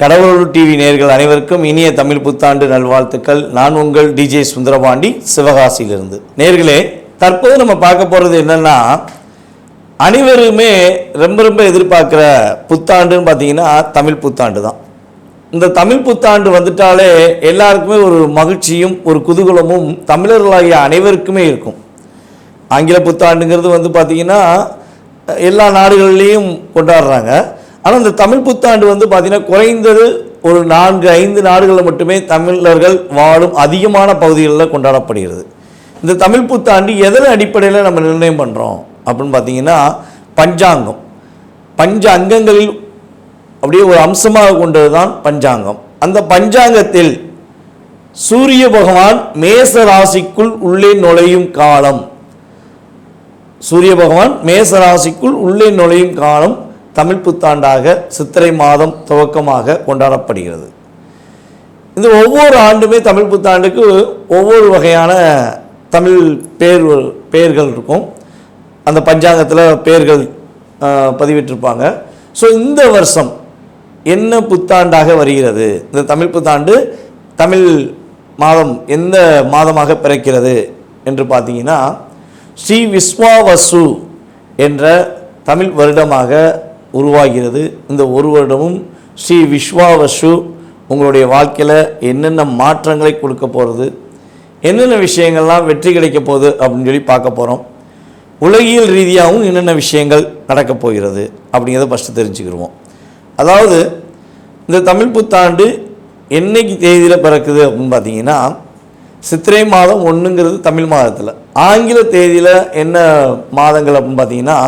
கடவுள் டிவி நேர்கள் அனைவருக்கும் இனிய தமிழ் புத்தாண்டு நல்வாழ்த்துக்கள். நான் உங்கள் டிஜே சுந்தரபாண்டி சிவகாசியிலிருந்து. நேர்களே தற்போது நம்ம பார்க்க போகிறது என்னன்னா அனைவருமே ரொம்ப ரொம்ப எதிர்பார்க்குற புத்தாண்டுன்னு பார்த்தீங்கன்னா தமிழ் புத்தாண்டு தான். இந்த தமிழ் புத்தாண்டு வந்துட்டாலே எல்லாருக்குமே ஒரு மகிழ்ச்சியும் ஒரு குதூகலமும் தமிழர்களாகிய அனைவருக்குமே இருக்கும். ஆங்கில புத்தாண்டுங்கிறது வந்து பார்த்திங்கன்னா எல்லா நாடுகள்லேயும் கொண்டாடுறாங்க. ஆனால் இந்த தமிழ் புத்தாண்டு வந்து பார்த்திங்கன்னா குறைந்தது ஒரு நான்கு ஐந்து நாடுகளில் மட்டுமே தமிழர்கள் வாழும் அதிகமான பகுதிகளில் கொண்டாடப்படுகிறது. இந்த தமிழ் புத்தாண்டு எதன் அடிப்படையில் நம்ம நிர்ணயம் பண்ணுறோம் அப்படின்னு பார்த்தீங்கன்னா பஞ்சாங்கம். பஞ்ச அங்கங்களில் அப்படியே ஒரு அம்சமாக கொண்டது தான் பஞ்சாங்கம். அந்த பஞ்சாங்கத்தில் சூரிய பகவான் மேச ராசிக்குள் உள்ளே நுழையும் காலம். சூரிய பகவான் மேச ராசிக்குள் உள்ளே நுழையும் காலம் தமிழ் புத்தாண்டாக சித்திரை மாதம் துவக்கமாக கொண்டாடப்படுகிறது. இந்த ஒவ்வொரு ஆண்டுமே தமிழ் புத்தாண்டுக்கு ஒவ்வொரு வகையான தமிழ் பேர் பெயர்கள் இருக்கும். அந்த பஞ்சாங்கத்தில் பெயர்கள் பதிவிட்டிருப்பாங்க. ஸோ இந்த வருஷம் என்ன புத்தாண்டாக வருகிறது? இந்த தமிழ் புத்தாண்டு தமிழ் மாதம் எந்த மாதமாக பிறக்கிறது என்று பார்த்தீங்கன்னா ஸ்ரீ விஸ்வாவசு என்ற தமிழ் வருடமாக உருவாகிறது. இந்த ஒரு வருடமும் ஸ்ரீ விஸ்வாவசு உங்களுடைய வாழ்க்கையில் என்னென்ன மாற்றங்களை கொடுக்க போகிறது என்னென்ன விஷயங்கள்லாம் வெற்றி கிடைக்க போகுது அப்படின்னு சொல்லி பார்க்க போகிறோம் உலகியல் ரீதியாகவும் என்னென்ன விஷயங்கள் நடக்கப் போகிறது அப்படிங்கிறத ஃபஸ்ட்டு தெரிஞ்சுக்கிடுவோம். அதாவது இந்த தமிழ் புத்தாண்டு என்னைக்கு தேதியில் பிறக்குது அப்படின்னு பார்த்தீங்கன்னா சித்திரை மாதம் ஒன்றுங்கிறது தமிழ் மாதத்தில். ஆங்கில தேதியில் என்ன மாதங்கள் அப்படின்னு பார்த்தீங்கன்னா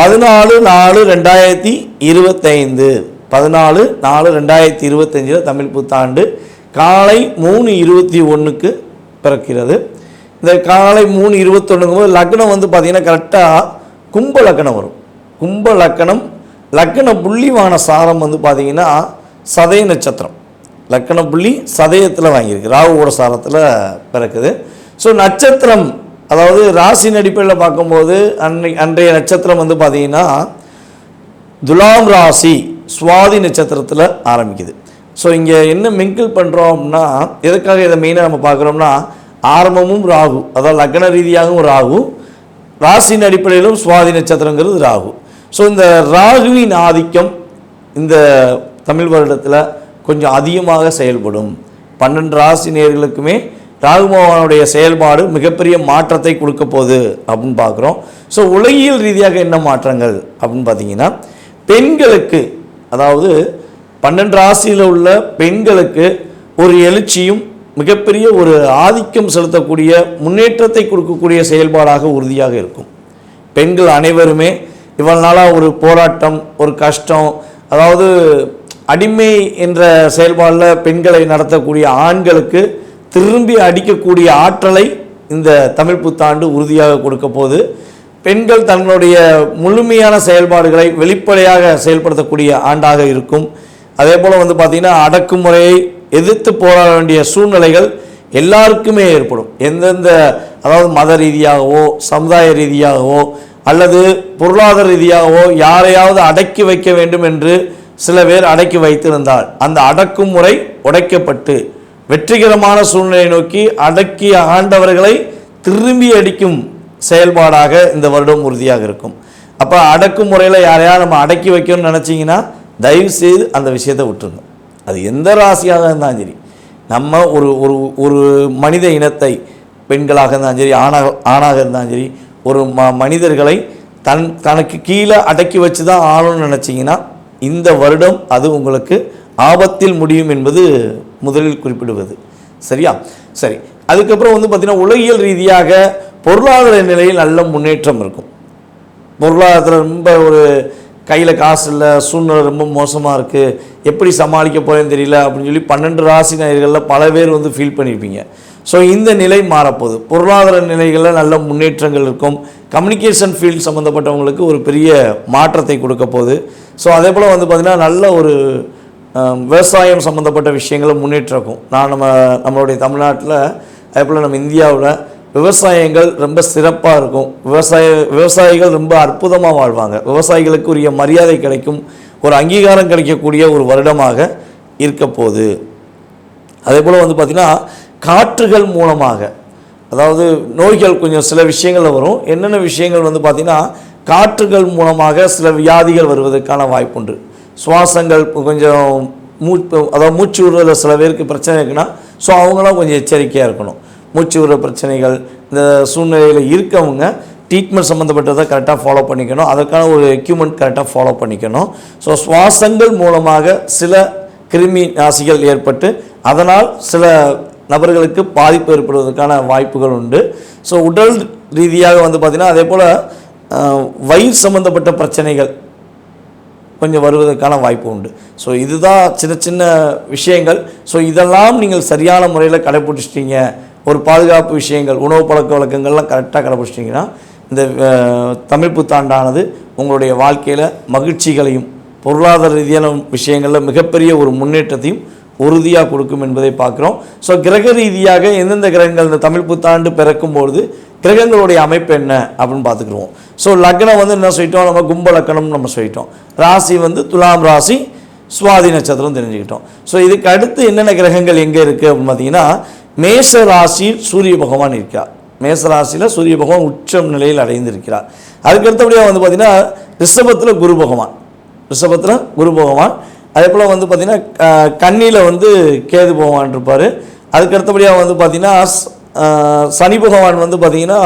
பதினாலு நாலு ரெண்டாயிரத்தி இருபத்தைந்து. பதினாலு நாலு ரெண்டாயிரத்தி இருபத்தஞ்சில் தமிழ் புத்தாண்டு காலை மூணு இருபத்தி ஒன்றுக்கு பிறக்கிறது. இந்த காலை மூணு இருபத்தொன்னுங்கும் போது லக்னம் வந்து பார்த்திங்கன்னா கரெக்டாக கும்ப லக்னம் வரும். கும்ப லக்னம் லக்ன புள்ளிவான சாரம் வந்து பார்த்திங்கன்னா சதய நட்சத்திரம். லக்கண புள்ளி சதயத்தில் வாங்கியிருக்கு. ராகுவோட சாரத்தில் பிறக்குது. ஸோ நட்சத்திரம் அதாவது ராசியின் அடிப்படையில் பார்க்கும்போது அன்னை அன்றைய நட்சத்திரம் வந்து பார்த்திங்கன்னா துலாம் ராசி சுவாதி நட்சத்திரத்தில் ஆரம்பிக்குது. ஸோ இங்கே என்ன மிங்கிள் பண்ணுறோம் அப்படின்னா எதுக்காக இதை மெயினாக நம்ம பார்க்குறோம்னா ஆரம்பமும் ராகு அதாவது லக்ன ரீதியாகவும் ராகு ராசியின் அடிப்படையிலும் சுவாதி நட்சத்திரங்கிறது ராகு. ஸோ இந்த ராகுவின் ஆதிக்கம் இந்த தமிழ் வருடத்தில் கொஞ்சம் அதிகமாக செயல்படும். பன்னெண்டு ராசி நேர்களுக்குமே ராகு செயல்பாடு மிகப்பெரிய மாற்றத்தை கொடுக்க போகுது அப்படின்னு பார்க்குறோம். ஸோ உலகியல் ரீதியாக என்ன மாற்றங்கள் அப்படின்னு பார்த்தீங்கன்னா பெண்களுக்கு அதாவது பன்னெண்டு ராசியில் உள்ள பெண்களுக்கு ஒரு எழுச்சியும் மிகப்பெரிய ஒரு ஆதிக்கம் செலுத்தக்கூடிய முன்னேற்றத்தை கொடுக்கக்கூடிய செயல்பாடாக உறுதியாக இருக்கும். பெண்கள் அனைவருமே இவ்வளவு நாளாக ஒரு போராட்டம் ஒரு கஷ்டம் அதாவது அடிமை என்ற செயல்பாடில் பெண்களை நடத்தக்கூடிய ஆண்களுக்கு திரும்பி அடிக்கக்கூடிய ஆற்றலை இந்த தமிழ் புத்தாண்டு உறுதியாக கொடுக்க போது பெண்கள் தங்களுடைய முழுமையான செயல்பாடுகளை வெளிப்படையாக செயல்படுத்தக்கூடிய ஆண்டாக இருக்கும். அதே போல் வந்து பார்த்திங்கன்னா அடக்குமுறையை எதிர்த்து போராட வேண்டிய சூழ்நிலைகள் எல்லாருக்குமே ஏற்படும். எந்தெந்த அதாவது மத ரீதியாகவோ சமுதாய ரீதியாகவோ அல்லது பொருளாதார ரீதியாகவோ யாரையாவது அடக்கி வைக்க வேண்டும் என்று சில பேர் அடக்கி வைத்திருந்தால் அந்த அடக்குமுறை உடைக்கப்பட்டு வெற்றிகரமான சூழ்நிலையை நோக்கி அடக்கி ஆண்டவர்களை திரும்பி அடிக்கும் செயல்பாடாக இந்த வருடம் உறுதியாக இருக்கும். அப்போ அடக்குமுறையில் யாரையாவது நம்ம அடக்கி வைக்கணும்னு நினச்சிங்கன்னா தயவு செய்து அந்த விஷயத்தை விட்டுருங்க. அது எந்த ராசியாக இருந்தாலும் சரி. நம்ம ஒரு ஒரு ஒரு மனித இனத்தை பெண்களாக இருந்தாலும் சரி ஆணாக ஆணாக இருந்தாலும் சரி ஒரு ம மனிதர்களை தன் தனக்கு கீழே அடக்கி வச்சு தான் ஆளணும்னு நினச்சிங்கன்னா இந்த வருடம் அது உங்களுக்கு ஆபத்தில் முடியும் என்பது முதலில் குறிப்பிடுவது. சரியா? சரி. அதுக்கப்புறம் வந்து பார்த்திங்கன்னா உலகியல் ரீதியாக பொருளாதார நிலையில் நல்ல முன்னேற்றம் இருக்கும். பொருளாதாரத்தில் ரொம்ப ஒரு கையில் காசு இல்லை சூழ்நிலை ரொம்ப மோசமாக இருக்குது எப்படி சமாளிக்க போகிறேன்னு தெரியல அப்படின்னு சொல்லி பன்னெண்டு ராசி நேயர்களில் பல பேர் வந்து ஃபீல் பண்ணியிருப்பீங்க ஸோ இந்த நிலை மாறப்போகுது. பொருளாதார நிலைகளில் நல்ல முன்னேற்றங்கள் இருக்கும். கம்யூனிகேஷன் ஃபீல்ட் சம்மந்தப்பட்டவங்களுக்கு ஒரு பெரிய மாற்றத்தை கொடுக்க போகுது. ஸோ அதே போல் வந்து பார்த்திங்கன்னா நல்ல ஒரு விவசாயம் சம்மந்தப்பட்ட விஷயங்களும் முன்னேற்றிருக்கும் நான் நம்ம நம்மளுடைய தமிழ்நாட்டில் அதே போல் நம்ம இந்தியாவில் விவசாயங்கள் ரொம்ப சிறப்பாக இருக்கும். விவசாய விவசாயிகள் ரொம்ப அற்புதமாக வாழ்வாங்க. விவசாயிகளுக்கு உரிய மரியாதை கிடைக்கும். ஒரு அங்கீகாரம் கிடைக்கக்கூடிய ஒரு வருடமாக இருக்க போகுது. அதே போல் வந்து பார்த்திங்கன்னா காற்றுகள் மூலமாக அதாவது நோய்கள் கொஞ்சம் சில விஷயங்கள்ல வரும். என்னென்ன விஷயங்கள் வந்து பார்த்திங்கன்னா காற்றுகள் மூலமாக சில வியாதிகள் வருவதற்கான வாய்ப்புண்டு. சுவாசங்கள் இப்போ கொஞ்சம் மூச்சு அதாவது மூச்சு விடுறதில் சில பேருக்கு பிரச்சனை இருக்குன்னா ஸோ அவங்களாம் கொஞ்சம் எச்சரிக்கையாக இருக்கணும். மூச்சு விடுற பிரச்சனைகள் இந்த சூழ்நிலையில் இருக்கவங்க ட்ரீட்மெண்ட் சம்மந்தப்பட்டதை கரெக்டாக ஃபாலோ பண்ணிக்கணும். அதற்கான ஒரு எக்யூப்மெண்ட் கரெக்டாக ஃபாலோ பண்ணிக்கணும். ஸோ சுவாசங்கள் மூலமாக சில கிருமி நாசிகள் ஏற்பட்டு அதனால் சில நபர்களுக்கு பாதிப்பு ஏற்படுவதற்கான வாய்ப்புகள் உண்டு. ஸோ உடல் ரீதியாக வந்து பார்த்திங்கன்னா அதே போல் வயிறு சம்மந்தப்பட்ட பிரச்சனைகள் கொஞ்சம் வருவதற்கான வாய்ப்பு உண்டு. ஸோ இதுதான் சின்ன சின்ன விஷயங்கள். ஸோ இதெல்லாம் நீங்கள் சரியான முறையில் கடைப்பிடிச்சிட்டிங்க. ஒரு பாதுகாப்பு விஷயங்கள் உணவு பழக்க வழக்கங்கள்லாம் கரெக்டாக கடைப்பிடிச்சிட்டிங்கன்னா இந்த தமிழ் புத்தாண்டானது உங்களுடைய வாழ்க்கையில் மகிழ்ச்சிகளையும் பொருளாதார ரீதியான விஷயங்களில் மிகப்பெரிய ஒரு முன்னேற்றத்தையும் உறுதியாக கொடுக்கும் என்பதை பார்க்குறோம். ஸோ கிரக ரீதியாக எந்தெந்த கிரகங்கள் இந்த தமிழ் புத்தாண்டு பிறக்கும்பொழுது கிரகங்களுடைய அமைப்பு என்ன அப்படின்னு பார்த்துக்குருவோம் ஸோ லக்னம் வந்து என்ன சொல்லிட்டோம்? நம்ம கும்ப லக்கணம்னு நம்ம சொல்லிட்டோம். ராசி வந்து துலாம் ராசி சுவாதி நட்சத்திரம் தெரிஞ்சுக்கிட்டோம். ஸோ இதுக்கு அடுத்து என்னென்ன கிரகங்கள் எங்கே இருக்குது அப்படின்னு பார்த்தீங்கன்னா மேஷ ராசியில் சூரிய பகவான் இருக்கார் மேச ராசியில் சூரிய பகவான் உச்சம் நிலையில் அடைந்திருக்கிறார். அதுக்கு அடுத்தபடியாக வந்து பார்த்தீங்கன்னா ரிஷபத்தில் குரு பகவான். ரிஷபத்தில் குரு பகவான். அதே போல் வந்து பார்த்திங்கன்னா கன்னியில் வந்து கேது பகவான் இருப்பார். அதுக்கு அடுத்தபடியாக வந்து பார்த்திங்கன்னா சனி பகவான் வந்து பார்த்திங்கன்னா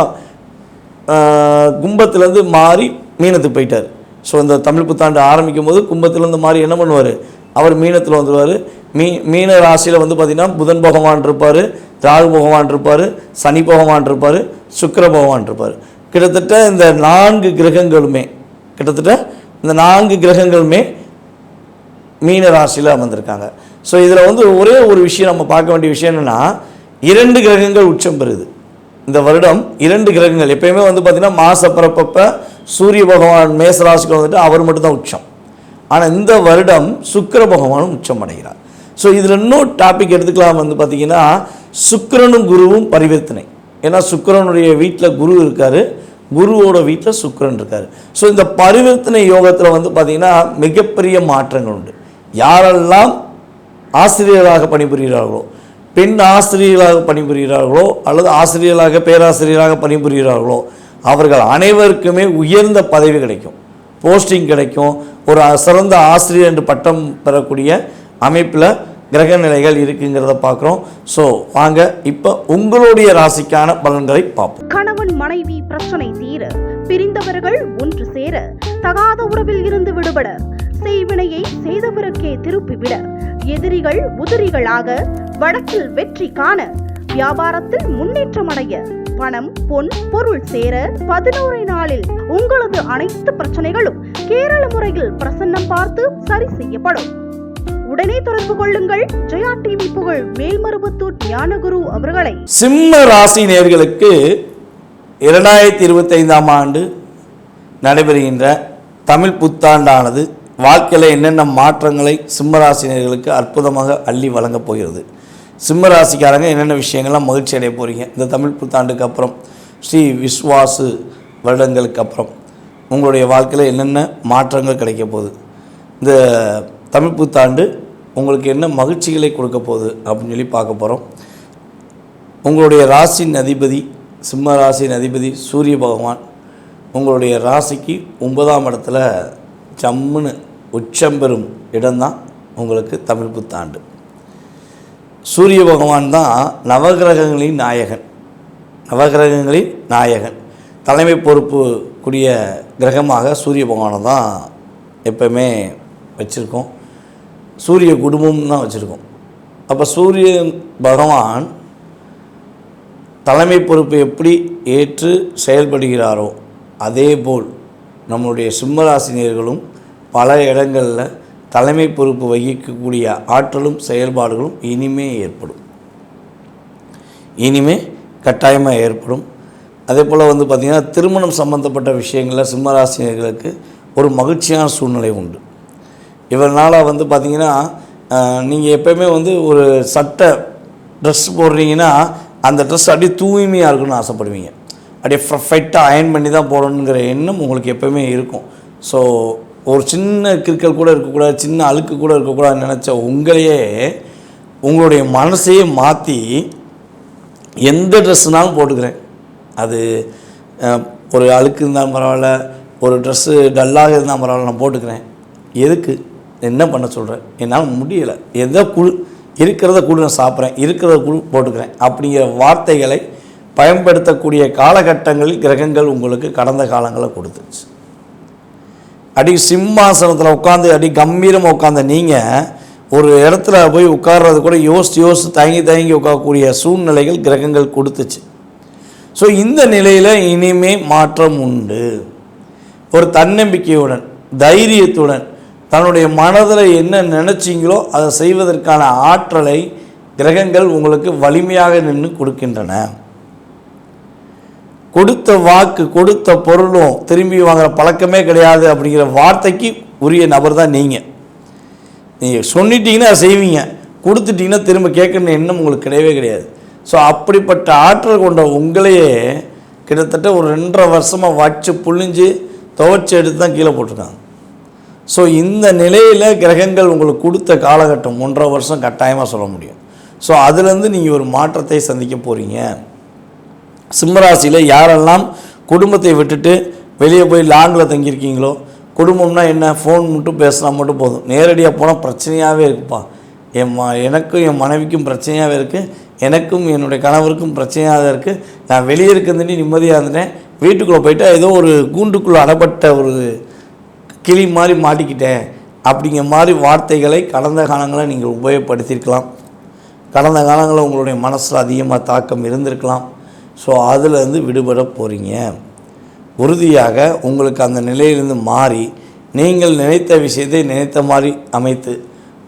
கும்பத்துலேருந்து மாறி மீனத்துக்கு போயிட்டார். ஸோ இந்த தமிழ் புத்தாண்டு ஆரம்பிக்கும் போது கும்பத்துலேருந்து மாறி என்ன பண்ணுவார்? அவர் மீனத்தில் வந்துடுவார் மீ மீன ராசியில் வந்து பார்த்திங்கன்னா புதன் பகவான் இருப்பார் ராகு பகவான் இருப்பார் சனி பகவான் இருப்பார் சுக்கர பகவான் இருப்பார். கிட்டத்தட்ட இந்த நான்கு கிரகங்களுமே கிட்டத்தட்ட இந்த நான்கு கிரகங்களுமே மீன ராசியில் அமர்ந்திருக்காங்க. ஸோ இதில் வந்து ஒரே ஒரு விஷயம் நம்ம பார்க்க வேண்டிய விஷயம் என்னென்னா இரண்டு கிரகங்கள் உச்சம் பெறுது. இந்த வருடம் இரண்டு கிரகங்கள் எப்பயுமே வந்து பார்த்திங்கன்னா மாச பிறப்பப்ப சூரிய பகவான் மேச ராசிக்கு வந்துட்டு அவர் மட்டும்தான் உச்சம். ஆனால் இந்த வருடம் சுக்கர பகவானும் உச்சம் அடைகிறார். ஸோ இதில் இன்னும் டாபிக் எடுத்துக்கலாம் வந்து பார்த்திங்கன்னா சுக்கரனும் குருவும் பரிவர்த்தனை. ஏன்னா சுக்கிரனுடைய வீட்டில் குரு இருக்கார். குருவோட வீட்டில் சுக்கரன் இருக்கார். ஸோ இந்த பரிவர்த்தனை யோகத்தில் வந்து பார்த்திங்கன்னா மிகப்பெரிய மாற்றங்கள் உண்டு. யாரெல்லாம் ஆசிரியராக பணிபுரிகிறார்களோ பெண் ஆசிரியர்களாக பணிபுரிகிறார்களோ அல்லது ஆசிரியர்களாக பேராசிரியராக பணிபுரிகிறார்களோ அவர்கள் அனைவருக்குமே உயர்ந்த பதவி கிடைக்கும். போஸ்டிங் கிடைக்கும். ஒரு சிறந்த ஆசிரியர் என்று பட்டம் பெறக்கூடிய அமைப்பில் கிரக நிலைகள் இருக்குங்கிறத பார்க்குறோம். ஸோ வாங்க இப்போ உங்களுடைய ராசிக்கான பலன்களை பார்ப்போம். கணவன் மனைவி பிரச்சனை தீர பிரிந்தவர்கள் ஒன்று சேர தகாத உறவில் இருந்து விடுபட செய்வினையை செய்தவருக்கே திருப்பிவிட. எதிரிகள் உதிரிகளாக வழக்கில் வெற்றி காண வியாபாரத்தில் முன்னேற்றம் அடைய பணம் பொன் பொருள் சேர பதினோரு நாளில் உங்களது அனைத்து பிரச்சனைகளும் கேரள முறையில் பிரசன்னம் பார்த்து சரி செய்யப்படும். உடனே தொடர்பு கொள்ளுங்கள். ஜெயா டிவி புகழ் மேல்மருவத்தூர் ஞானகுரு அவர்களை. சிம்ம ராசி நேர்களுக்கு இரண்டாயிரத்தி இருபத்தைந்தாம் ஆண்டு நடைபெறுகின்ற தமிழ் புத்தாண்டானது வாழ்க்கையில் என்னென்ன மாற்றங்களை சிம்மராசினியர்களுக்கு அற்புதமாக அள்ளி வழங்கப் போகிறது. சிம்ம ராசிக்காரங்க என்னென்ன விஷயங்கள்லாம் மகிழ்ச்சி அடைய போகிறீங்க இந்த தமிழ் புத்தாண்டுக்கு அப்புறம் ஸ்ரீ விஸ்வாசு வருடங்களுக்கு அப்புறம் உங்களுடைய வாழ்க்கையில் என்னென்ன மாற்றங்கள் கிடைக்க போகுது? இந்த தமிழ் புத்தாண்டு உங்களுக்கு என்ன மகிழ்ச்சிகளை கொடுக்க போகுது அப்படின்னு சொல்லி பார்க்க போகிறோம் உங்களுடைய ராசியின் அதிபதி சிம்ம ராசியின் அதிபதி சூரிய பகவான் உங்களுடைய ராசிக்கு ஒன்பதாம் இடத்துல ஜம்முன்னு உச்சம் பெறும் இடம்தான் உங்களுக்கு தமிழ் புத்தாண்டு. சூரிய பகவான் தான் நவகிரகங்களின் நாயகன். நவகிரகங்களின் நாயகன். தலைமை பொறுப்பு கூடிய கிரகமாக சூரிய பகவானை தான் எப்பவுமே வச்சுருக்கோம். சூரிய குடும்பம் தான் வச்சுருக்கோம். அப்போ சூரிய பகவான் தலைமை பொறுப்பை எப்படி ஏற்று செயல்படுகிறாரோ அதேபோல் நம்முடைய சிம்மராசினியர்களும் பல இடங்களில் தலைமை பொறுப்பு வகிக்கக்கூடிய ஆற்றலும் செயல்பாடுகளும் இனிமே ஏற்படும். இனிமே கட்டாயமாக ஏற்படும். அதே போல் வந்து பார்த்திங்கன்னா திருமணம் சம்பந்தப்பட்ட விஷயங்களில் சிம்மராசினியர்களுக்கு ஒரு மகிழ்ச்சியான சூழ்நிலை உண்டு. இவனால் வந்து பார்த்திங்கன்னா நீங்கள் எப்போயுமே வந்து ஒரு சட்டை ட்ரெஸ் போடுறீங்கன்னா அந்த ட்ரெஸ் அப்படியே தூய்மையாக இருக்கணும்னு ஆசைப்படுவீங்க. அப்படியே பர்ஃபெக்டாக அயன் பண்ணி தான் போடணுங்கிற எண்ணம் உங்களுக்கு எப்போவுமே இருக்கும். ஸோ ஒரு சின்ன கிற்கல் கூட இருக்கக்கூடாது சின்ன அழுக்கு கூட இருக்கக்கூடாதுன்னு நினச்ச உங்களையே உங்களுடைய மனசையே மாற்றி எந்த ட்ரெஸ்ஸுனாலும் போட்டுக்கிறேன். அது ஒரு அழுக்கு இருந்தாலும் பரவாயில்ல ஒரு ட்ரெஸ்ஸு டல்லாக இருந்தால் பரவாயில்ல நான் போட்டுக்கிறேன். எதுக்கு? என்ன பண்ண சொல்கிறேன் என்னால் முடியலை. எதோ குழு இருக்கிறத குழு நான் சாப்பிட்றேன். இருக்கிறத குழு போட்டுக்கிறேன். அப்படிங்கிற வார்த்தைகளை பயன்படுத்தக்கூடிய காலகட்டங்களில் கிரகங்கள் உங்களுக்கு கடந்த காலங்களில் கொடுத்துச்சு. அடி சிம்மாசனத்தில் உட்காந்து அடி கம்பீரமாக உட்காந்த நீங்கள் ஒரு இடத்துல போய் உட்கார்றது கூட யோசித்து யோசித்து தயங்கி தயங்கி உட்காரக்கூடிய சூழ்நிலைகள் கிரகங்கள் கொடுத்துச்சு. ஸோ இந்த நிலையில் இனிமே மாற்றம் உண்டு. ஒரு தன்னம்பிக்கையுடன் தைரியத்துடன் தன்னுடைய மனதில் என்ன நினச்சிங்களோ அதை செய்வதற்கான ஆற்றலை கிரகங்கள் உங்களுக்கு வலிமையாக நின்று கொடுக்கின்றன. கொடுத்த வாக்கு கொடுத்த பொருளும் திரும்பி வாங்குற பழக்கமே கிடையாது அப்படிங்கிற வார்த்தைக்கு உரிய நபர் தான் நீங்கள் நீங்கள் சொல்லிட்டீங்கன்னா செய்வீங்க. கொடுத்துட்டீங்கன்னா திரும்ப கேட்கணும்னு எண்ணம் உங்களுக்கு கிடையவே கிடையாது. ஸோ அப்படிப்பட்ட ஆற்றல் கொண்ட உங்களையே கிட்டத்தட்ட ஒரு ரெண்டரை வருஷமாக வச்சு புழிஞ்சு துவைச்சி எடுத்து தான் கீழே போட்டிருக்காங்க. ஸோ இந்த நிலையில் கிரகங்கள் உங்களுக்கு கொடுத்த காலகட்டம் ஒன்றரை வருஷம் கட்டாயமாக சொல்ல முடியும். ஸோ அதுலேருந்து நீங்கள் ஒரு மாற்றத்தை சந்திக்க போகிறீங்க சிம்மராசியில் யாரெல்லாம் குடும்பத்தை விட்டுட்டு வெளியே போய் லாங்கில் தங்கியிருக்கீங்களோ குடும்பம்னா என்ன? ஃபோன் மட்டும் பேசினா மட்டும் போதும். நேரடியாக போனால் பிரச்சனையாகவே இருக்குப்பா. என் ம எனக்கும் என் மனைவிக்கும் பிரச்சனையாகவே இருக்குது எனக்கும் என்னுடைய கணவருக்கும் பிரச்சனையாக தான் இருக்குது நான் வெளியே இருக்கிறதுனே நிம்மதியாக இருந்தேன் வீட்டுக்குள்ளே போயிட்டு ஏதோ ஒரு கூண்டுக்குள்ளே அடப்பட்ட ஒரு கிளி மாதிரி மாட்டிக்கிட்டேன். அப்படிங்கிற மாதிரி வார்த்தைகளை கடந்த காலங்களில் நீங்கள் உபயோகப்படுத்தியிருக்கலாம். கடந்த காலங்களில் உங்களுடைய மனசில் அதிகமாக தாக்கம் இருந்திருக்கலாம். ஸோ அதிலேருந்து விடுபட போகிறீங்க உறுதியாக உங்களுக்கு அந்த நிலையிலிருந்து மாறி நீங்கள் நினைத்த விஷயத்தை நினைத்த மாதிரி அமைத்து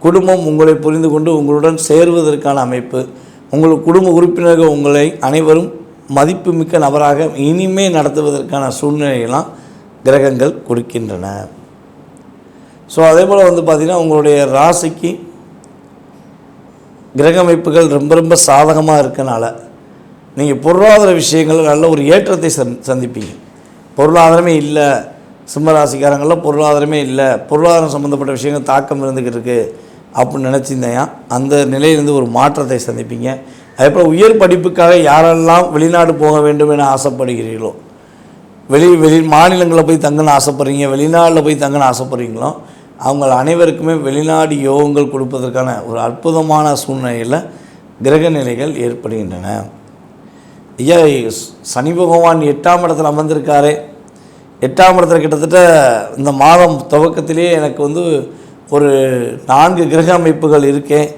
குடும்பம் உங்களை புரிந்து கொண்டு உங்களுடன் சேருவதற்கான அமைப்பு உங்கள் குடும்ப உறுப்பினர்கள் உங்களை அனைவரும் மதிப்புமிக்க நபராக இனிமே நடத்துவதற்கான சூழ்நிலையெல்லாம் கிரகங்கள் கொடுக்கின்றன. ஸோ அதே போல் வந்து பார்த்திங்கன்னா உங்களுடைய ராசிக்கு கிரக அமைப்புகள் ரொம்ப ரொம்ப சாதகமாக இருக்கனால நீங்கள் பொருளாதார விஷயங்களில் நல்ல ஒரு ஏற்றத்தை சந் சந்திப்பீங்க. பொருளாதாரமே இல்லை சிம்மராசிக்காரங்களில் பொருளாதாரமே இல்லை பொருளாதாரம் சம்மந்தப்பட்ட விஷயங்கள் தாக்கம் இருந்துக்கிட்டு இருக்குது அப்படின்னு நினச்சிருந்தேன் அந்த நிலையிலிருந்து ஒரு மாற்றத்தை சந்திப்பீங்க. அதே போல் உயர் படிப்புக்காக யாரெல்லாம் வெளிநாடு போக வேண்டும் என ஆசைப்படுகிறீர்களோ வெளி வெளி மாநிலங்களில் போய் தங்கன்னு ஆசைப்படுறீங்க வெளிநாட்டில் போய் தங்கன்னு ஆசைப்படுறீங்களோ அவங்க அனைவருக்குமே வெளிநாடு யோகங்கள் கொடுப்பதற்கான ஒரு அற்புதமான சூழ்நிலையில் கிரக நிலைகள் ஏற்படுகின்றன. ஐயா சனி பகவான் எட்டாம் இடத்துல அமர்ந்திருக்காரு. எட்டாம் இடத்துல கிட்டத்தட்ட இந்த மாதம் துவக்கத்திலேயே எனக்கு வந்து ஒரு நான்கு கிரக அமைப்புகள் இருக்கேன்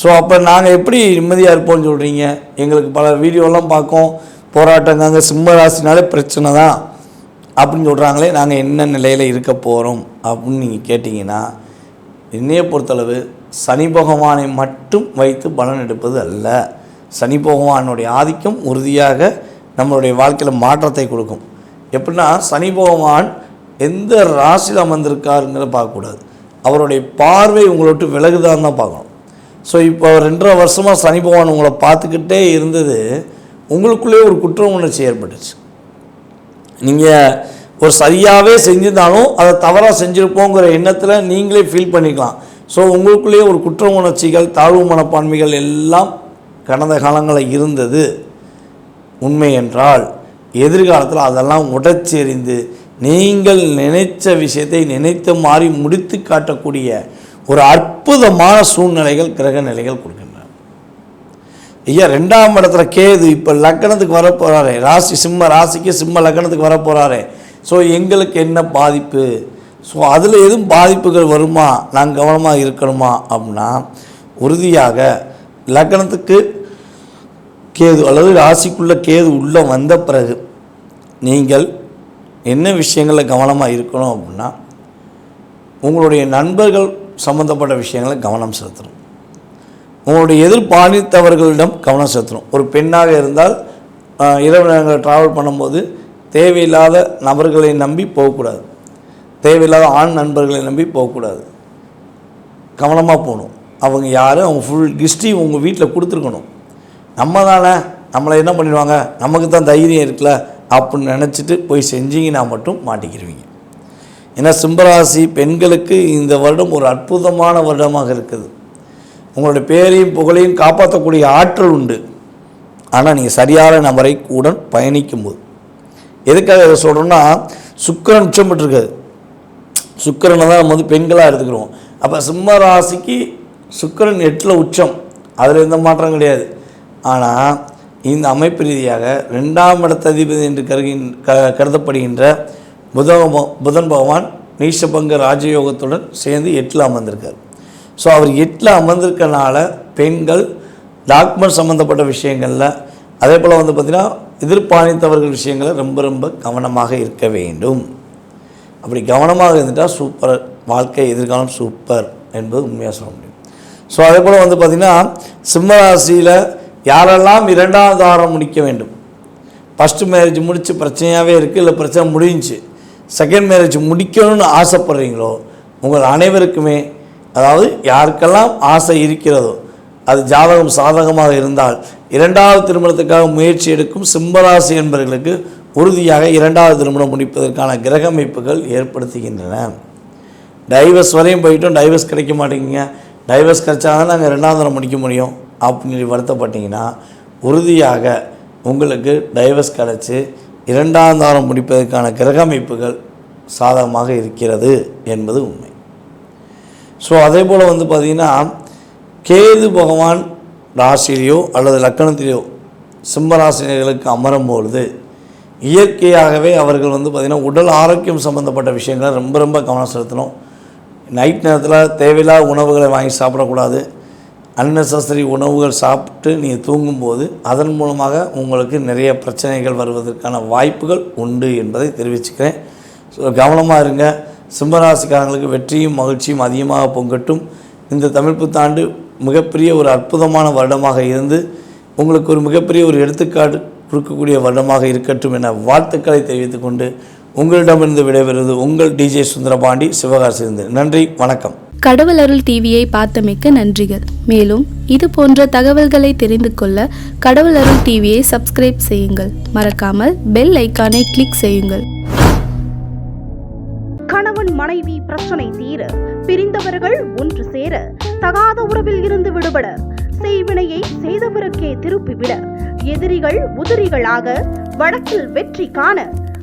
ஸோ அப்போ நாங்கள் எப்படி நிம்மதியாக இருப்போம்னு சொல்கிறீங்க? எங்களுக்கு பல வீடியோலாம் பார்க்கோம். போராட்டங்காங்க சிம்ம ராசினாலே பிரச்சனை தான். அப்படின்னு சொல்கிறாங்களே நாங்கள் என்ன நிலையில் இருக்க போகிறோம் அப்படின்னு நீங்கள் கேட்டிங்கன்னா என்னையை பொறுத்தளவு சனி பகவானை மட்டும் வைத்து பலன் எடுப்பது அல்ல. சனி பகவானுடைய ஆதிக்கம் உறுதியாக நம்மளுடைய வாழ்க்கையில் மாற்றத்தை கொடுக்கும். எப்படின்னா சனி பகவான் எந்த ராசியில் அமர்ந்திருக்காருங்கிற பார்க்கக்கூடாது. அவருடைய பார்வை உங்களை விட்டு விலகுதான்னு தான் பார்க்கணும். ஸோ இப்போ ரெண்டரை வருஷமாக சனி பகவான் உங்களை பார்த்துக்கிட்டே இருந்தது உங்களுக்குள்ளே ஒரு குற்ற உணர்ச்சி ஏற்பட்டுச்சு. நீங்கள் ஒரு சரியாகவே செஞ்சிருந்தாலும் அதை தவறாக செஞ்சுருப்போங்கிற எண்ணத்தில் நீங்களே ஃபீல் பண்ணிக்கலாம். ஸோ உங்களுக்குள்ளேயே ஒரு குற்ற உணர்ச்சிகள் தாழ்வு மனப்பான்மைகள் எல்லாம் கடந்த காலங்களில் இருந்தது உண்மை என்றால் எதிர்காலத்தில் அதெல்லாம் உடச்செறிந்து நீங்கள் நினைத்த விஷயத்தை நினைத்த மாதிரி முடித்து காட்டக்கூடிய ஒரு அற்புதமான சூழ்நிலைகள் கிரக நிலைகள் கொடுக்கின்றன. ஐயா ரெண்டாம் இடத்துல கேது இப்போ லக்கணத்துக்கு வர போகிறாரே ராசி சிம்ம ராசிக்கு சிம்ம லக்கணத்துக்கு வர போகிறாரே ஸோ எங்களுக்கு என்ன பாதிப்பு? ஸோ அதில் எதுவும் பாதிப்புகள் வருமா? நாங்கள் கவனமாக இருக்கணுமா? அப்படின்னா உறுதியாக லக்னத்துக்கு கேது அல்லது ராசிக்குள்ள கேது உள்ளே வந்த பிறகு நீங்கள் என்ன விஷயங்களில் கவனமாக இருக்கணும் அப்படின்னா உங்களுடைய நண்பர்கள் சம்மந்தப்பட்ட விஷயங்களை கவனம் செலுத்தணும். உங்களுடைய எதிர்பாலித்தவர்களிடம் கவனம் செலுத்தணும். ஒரு பெண்ணாக இருந்தால் இரவு நேரங்கள் ட்ராவல் பண்ணும்போது தேவையில்லாத நபர்களை நம்பி போகக்கூடாது. தேவையில்லாத ஆண் நண்பர்களை நம்பி போகக்கூடாது. கவனமாக போகணும். அவங்க யாரும் அவங்க ஃபுல் ஹிஸ்ட்ரி உங்கள் வீட்டில் கொடுத்துருக்கணும். நம்ம தானே நம்மளை என்ன பண்ணிடுவாங்க? நமக்கு தான் தைரியம் இருக்குல்ல? அப்படின்னு நினச்சிட்டு போய் செஞ்சீங்கன்னா மட்டும் மாட்டிக்கிடுவீங்க ஏன்னா சிம்பராசி பெண்களுக்கு இந்த வருடம் ஒரு அற்புதமான வருடமாக இருக்குது. உங்களுடைய பேரையும் புகழையும் காப்பாற்றக்கூடிய ஆற்றல் உண்டு. ஆனால் நீங்கள் சரியான நபரை உடன் பயணிக்கும்போது. எதுக்காக இதை சொல்கிறோன்னா சுக்கிரன் உச்சம் பெற்றிருக்காது சுக்கிரனை தான் நம்ம வந்து பெண்களாக எடுத்துக்கிறோம். அப்போ சிம்ம ராசிக்கு சுக்கிரன் எட்டில் உச்சம். அதில் எந்த மாற்றம் கிடையாது. ஆனால் இந்த அமைப்பு ரீதியாக ரெண்டாம் இடத்த அதிபதி என்று கருகின் க கருதப்படுகின்ற புதன் புதன் பகவான் நீஷபங்க ராஜயோகத்துடன் சேர்ந்து எட்டில் அமர்ந்திருக்கார். ஸோ அவர் எட்டில் அமர்ந்திருக்கனால பெண்கள் டாக்குமெண்ட் சம்மந்தப்பட்ட விஷயங்களில் அதே போல் வந்து பார்த்திங்கன்னா எதிர்பாலித்தவர்கள் விஷயங்களை ரொம்ப ரொம்ப கவனமாக இருக்க வேண்டும். அப்படி கவனமாக இருந்துட்டால் சூப்பர். வாழ்க்கை எதிர்காலம் சூப்பர் என்பது உண்மையாக சொல்ல முடியும். ஸோ அதே போல் வந்து பார்த்திங்கன்னா சிம்மராசியில் யாரெல்லாம் இரண்டாவது தாரம் முடிக்க வேண்டும்? ஃபஸ்ட்டு மேரேஜ் முடித்து பிரச்சனையாகவே இருக்குது இல்லை பிரச்சனை முடிஞ்சுச்சு செகண்ட் மேரேஜ் முடிக்கணும்னு ஆசைப்படுறீங்களோ உங்கள் அனைவருக்குமே அதாவது யாருக்கெல்லாம் ஆசை இருக்கிறதோ அது ஜாதகம் சாதகமாக இருந்தால் இரண்டாவது திருமணத்துக்காக முயற்சி எடுக்கும் சிம்மராசி என்பவர்களுக்கு உறுதியாக இரண்டாவது திருமணம் முடிப்பதற்கான கிரக அமைப்புகள் ஏற்படுத்துகின்றன. டைவர்ஸ் வரையும் போயிட்டும் டைவர்ஸ் கிடைக்க மாட்டேங்குங்க டைவர்ஸ் கிடச்சா தான் நாங்கள் ரெண்டாவது தரம் முடிக்க முடியும் அப்படின்னு சொல்லி வருத்தப்பட்டீங்கன்னா உறுதியாக உங்களுக்கு டைவர்ஸ் கிடச்சி இரண்டாம் தாரம் முடிப்பதற்கான கிரக அமைப்புகள் சாதகமாக இருக்கிறது என்பது உண்மை. ஸோ அதே போல் வந்து பார்த்திங்கன்னா கேது பகவான் ராசியிலையோ அல்லது லக்கணத்திலேயோ சிம்மராசினியர்களுக்கு அமரும் பொழுது இயற்கையாகவே அவர்கள் வந்து பார்த்திங்கன்னா உடல் ஆரோக்கியம் சம்மந்தப்பட்ட விஷயங்களை ரொம்ப ரொம்ப கவனம் செலுத்தணும். நைட் நேரத்தில் தேவையில்லாத உணவுகளை வாங்கி சாப்பிடக்கூடாது. அன்னெசசரி உணவுகள் சாப்பிட்டு நீங்கள் தூங்கும்போது அதன் மூலமாக உங்களுக்கு நிறைய பிரச்சனைகள் வருவதற்கான வாய்ப்புகள் உண்டு என்பதை தெரிவிச்சுக்கிறேன். ஸோ கவனமாக இருங்க. சிம்மராசிக்காரங்களுக்கு வெற்றியும் மகிழ்ச்சியும் அதிகமாக பொங்கட்டும். இந்த தமிழ் புத்தாண்டு மிகப்பெரிய ஒரு அற்புதமான வருடமாக இருந்து உங்களுக்கு ஒரு மிகப்பெரிய ஒரு எடுத்துக்காட்டு கொடுக்கக்கூடிய வருடமாக இருக்கட்டும் என வாழ்த்துக்களை தெரிவித்துக்கொண்டு உங்களிடமிருந்து விடைபெறுவது உங்கள் டிஜே சுந்தரபாண்டி சிவகாசியிலிருந்து. நன்றி வணக்கம். கடவுள் அருள் டிவியை பார்த்தமைக்க நன்றிகள். மேலும் இது போன்ற தகவல்களை தெரிந்து கொள்ள கடவுள் அருள் டிவியை சப்ஸ்கிரைப் செய்யுங்கள். மறக்காமல் பெல் ஐக்கானை கிளிக் செய்யுங்கள். கணவன் மனைவி பிரச்சனை தீர பிரிந்தவர்கள் ஒன்று சேர தகாத உறவில் இருந்து விடுபட செய்வினையை செய்தவருக்கே திருப்பிவிட எதிரிகள் உதிரிகளாக வழக்கில் வெற்றி காண